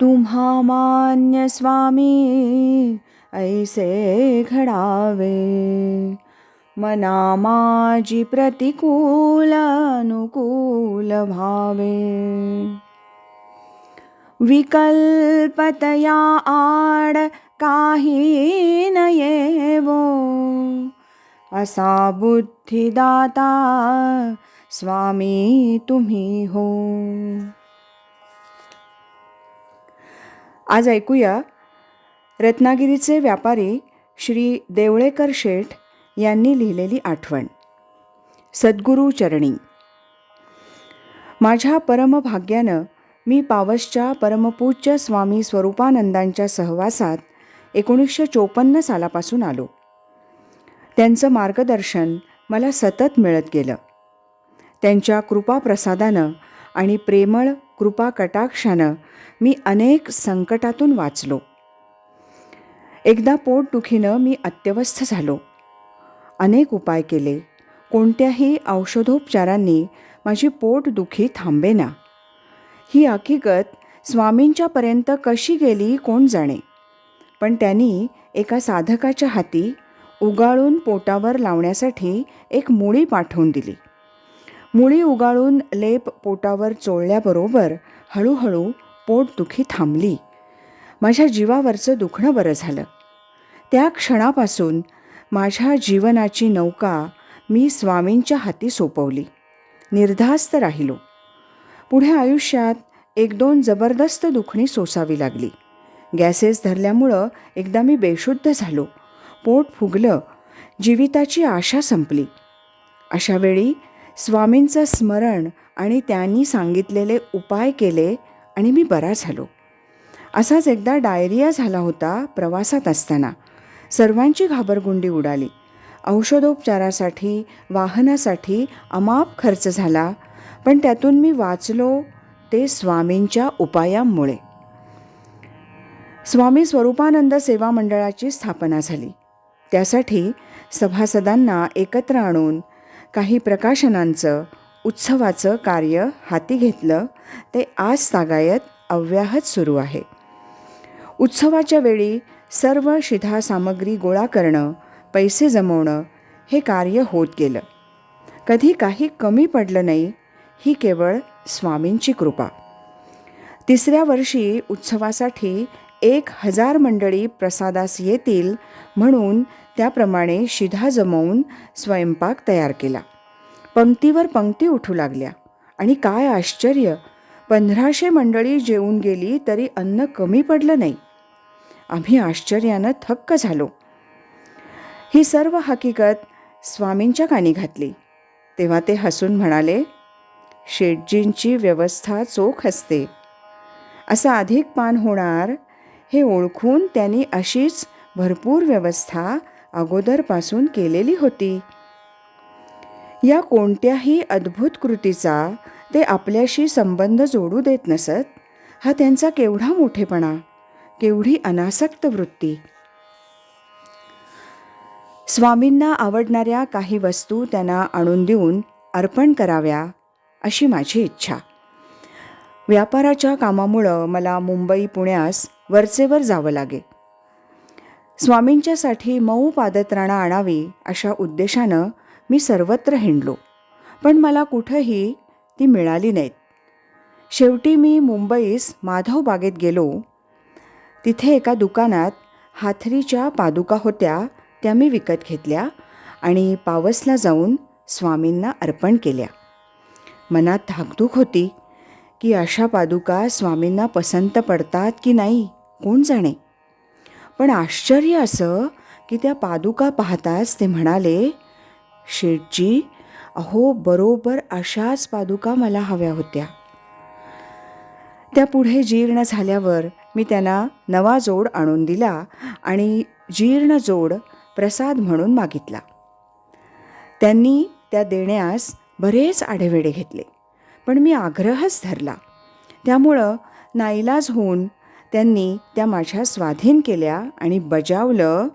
तुम्हा मान्य स्वामी ऐसे घडावे। मना माझी प्रतिकूल अनुकूल भावे। विकल्पतया आड काही न येवो असा बुद्धिदाता स्वामी तुम्ही हो आज ऐकूया रत्नागिरीचे व्यापारी श्री देवळेकर शेठ यांनी लिहिलेली आठवण. सद्गुरू चरणी. माझ्या परमभाग्यानं मी पावसच्या परमपूज्य स्वामी स्वरूपानंदांच्या सहवासात एकोणीसशे चोपन्न सालापासून आलो. त्यांचं मार्गदर्शन मला सतत मिळत गेलं. त्यांच्या कृपाप्रसादानं आणि प्रेमळ कृपा कटाक्षानं मी अनेक संकटातून वाचलो. एकदा पोटदुखीनं मी अत्यवस्थ झालो. अनेक उपाय केले. कोणत्याही औषधोपचारांनी माझी पोटदुखी थांबेना. ही हकीकत स्वामींच्यापर्यंत कशी गेली कोण जाणे. पण त्यांनी एका साधकाच्या हाती उगाळून पोटावर लावण्यासाठी एक मुळी पाठवून दिली. मुळी उगाळून लेप पोटावर चोळल्याबरोबर हळूहळू पोटदुखी थांबली. माझ्या जीवावरचं दुखणं बरं झालं. त्या क्षणापासून माझ्या जीवनाची नौका मी स्वामींच्या हाती सोपवली. निर्धास्त राहिलो. पुढे आयुष्यात एक दोन जबरदस्त दुखणी सोसावी लागली. गॅसेस धरल्यामुळं एकदा मी बेशुद्ध झालो. पोट फुगलं. जीविताची आशा संपली. अशावेळी स्वामींचं स्मरण आणि त्यांनी सांगितलेले उपाय केले आणि मी बरा झालो. असाच एकदा डायरिया झाला होता प्रवासात असताना. सर्वांची घाबरगुंडी उडाली. औषधोपचारासाठी वाहनासाठी अमाप खर्च झाला पण त्यातून मी वाचलो ते स्वामींच्या उपायांमुळे. स्वामी स्वरूपानंद सेवा मंडळाची स्थापना झाली. त्यासाठी सभासदांना एकत्र आणून काही प्रकाशनांचं उत्सवाचं कार्य हाती घेतलं ते आज तागायत अव्याहत सुरू आहे. उत्सवाच्या वेळी सर्व शिधा सामग्री गोळा करणं पैसे जमवणं हे कार्य होत गेलं. कधी काही कमी पडलं नाही ही केवळ स्वामींची कृपा. तिसऱ्या वर्षी उत्सवासाठी एक हजार मंडळी प्रसादास येतील म्हणून त्याप्रमाणे शिधा जमवून स्वयंपाक तयार केला. पंक्तीवर पंक्ती उठू लागल्या. आणि काय आश्चर्य! पंधराशे मंडळी जेवून गेली तरी अन्न कमी पडलं नाही. आम्ही आश्चर्यानं थक्क झालो. ही सर्व हकीकत स्वामींच्या कानी घातली. तेव्हा ते हसून म्हणाले शेटजींची व्यवस्था चोख असते. असं अधिक पान होणार हे ओळखून त्यांनी अशीच भरपूर व्यवस्था अगोदरपासून केलेली होती. या कोणत्याही अद्भुत कृतीचा ते आपल्याशी संबंध जोडू देत नसत हा त्यांचा केवढा मोठेपणा केवढी अनासक्त वृत्ती. स्वामींना आवडणाऱ्या काही वस्तू त्यांना आणून देऊन अर्पण कराव्या अशी माझी इच्छा. व्यापाराच्या कामामुळं मला मुंबई पुण्यास वरचेवर जावं लागे. स्वामींच्यासाठी मऊ पादत्राणा आणावी अशा उद्देशानं मी सर्वत्र हिंडलो. पण मला कुठंही ती मिळाली नाहीत. शेवटी मी मुंबईस माधव बागेत गेलो. तिथे एका दुकानात हाथरीच्या पादुका होत्या त्या मी विकत घेतल्या आणि पावसला जाऊन स्वामींना अर्पण केल्या. मनात धाकधूक होती की अशा पादुका स्वामींना पसंत पडतात की नाही कोण जाणे? पण आश्चर्य असं की त्या पादुका पाहताच ते म्हणाले शेठजी अहो बरोबर अशाच पादुका मला हव्या होत्या. त्या पुढे जीर्ण झाल्यावर मी त्यांना नवा जोड आणून दिला आणि जीर्ण जोड प्रसाद म्हणून मागितला. त्यांनी त्या देण्यास बरेच आढेवेडे घेतले पण मी आग्रहच धरला. त्यामुळं नाईलाज होऊन त्यांनी त्या माझ्या स्वाधीन केल्या आणि बजावलं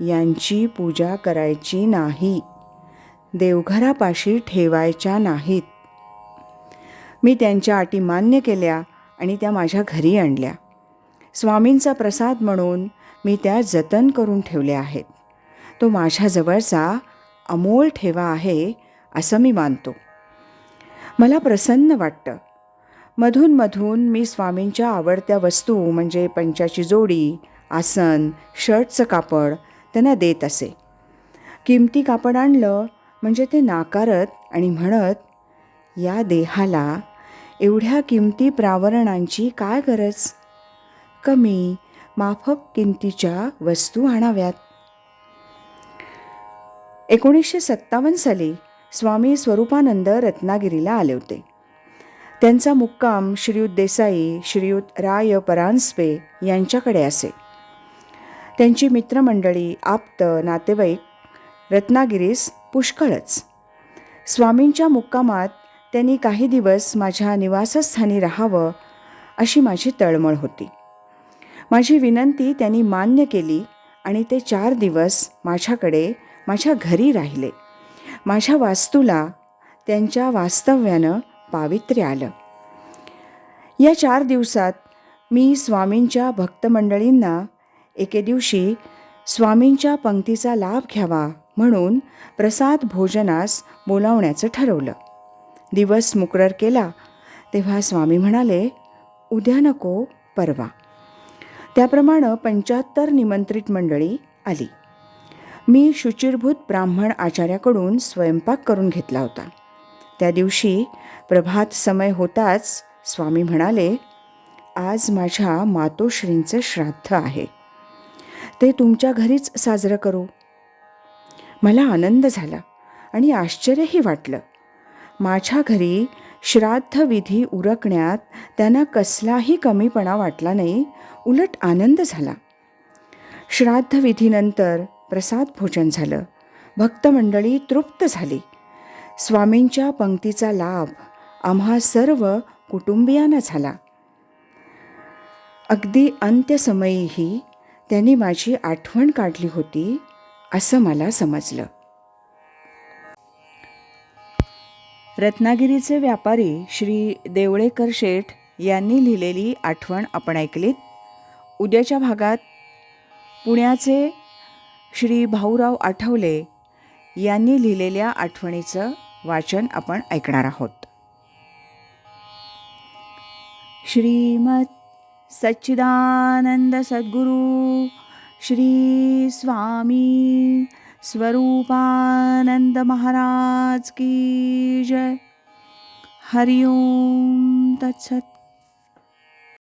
यांची पूजा करायची नाही. देवघरापाशी ठेवायच्या नाहीत. मी त्यांच्या अटी मान्य केल्या आणि त्या माझ्या घरी आणल्या. स्वामींचा प्रसाद म्हणून मी त्या जतन करून ठेवल्या आहेत. तो माझ्याजवळचा अमोल ठेवा आहे असं मी मानतो. मला प्रसन्न वाटतं. मधून मधून मी स्वामींच्या आवडत्या वस्तू म्हणजे पंचाची जोडी आसन शर्टचं कापड त्यांना देत असे. किमती कापड आणलं म्हणजे ते नाकारत आणि म्हणत या देहाला एवढ्या किमती प्रावरणांची काय गरज? कमी माफक किमतीच्या वस्तू आणाव्यात. एकोणीसशे सत्तावन्न साली स्वामी स्वरूपानंद रत्नागिरीला आले होते. त्यांचा मुक्काम श्रीयुत देसाई श्रीयुत राय परांजपे यांच्याकडे असे. त्यांची मित्रमंडळी आप्त नातेवाईक रत्नागिरीस पुष्कळच. स्वामींच्या मुक्कामात त्यांनी काही दिवस माझ्या निवासस्थानी राहावं अशी माझी तळमळ होती. माझी विनंती त्यांनी मान्य केली आणि ते चार दिवस माझ्याकडे माझ्या घरी राहिले. माझ्या वास्तूला त्यांच्या वास्तव्यानं पावित्र्य आलं. या चार दिवसात मी स्वामींच्या भक्तमंडळींना एके दिवशी स्वामींच्या पंक्तीचा लाभ घ्यावा म्हणून प्रसाद भोजनास बोलावण्याचं ठरवलं. दिवस मुकरर केला तेव्हा स्वामी म्हणाले उद्या नको परवा. त्याप्रमाणे पंच्याहत्तर निमंत्रित मंडळी आली. मी शुचिरभूत ब्राह्मण आचार्याकडून स्वयंपाक करून घेतला होता. त्या दिवशी प्रभात समय होताच स्वामी म्हणाले आज माझ्या मातोश्रींचं श्राद्ध आहे. ते तुमच्या घरीच साजरं करू. मला आनंद झाला आणि आश्चर्यही वाटलं. माझ्या घरी श्राद्ध विधी उरकण्यात त्यांना कसलाही कमीपणा वाटला नाही उलट आनंद झाला. श्राद्ध विधीनंतर प्रसाद भोजन झालं. भक्तमंडळी तृप्त झाली. स्वामींच्या पंक्तीचा लाभ आम्हा सर्व कुटुंबियांना झाला. अगदी अंत्यसमयीही त्यांनी माझी आठवण काढली होती असं मला समजलं. रत्नागिरीचे व्यापारी श्री देवळेकर शेठ यांनी लिहिलेली आठवण आपण ऐकलीत. उद्याच्या भागात पुण्याचे श्री भाऊराव आठवले यांनी लिहिलेल्या आठवणीचं वाचन आपण ऐकणार आहोत. श्रीमत् सच्चिदानन्दसद्गुरु श्रीस्वामी स्वरूपानन्दमहाराज की जय। हरि ओं तत्सत्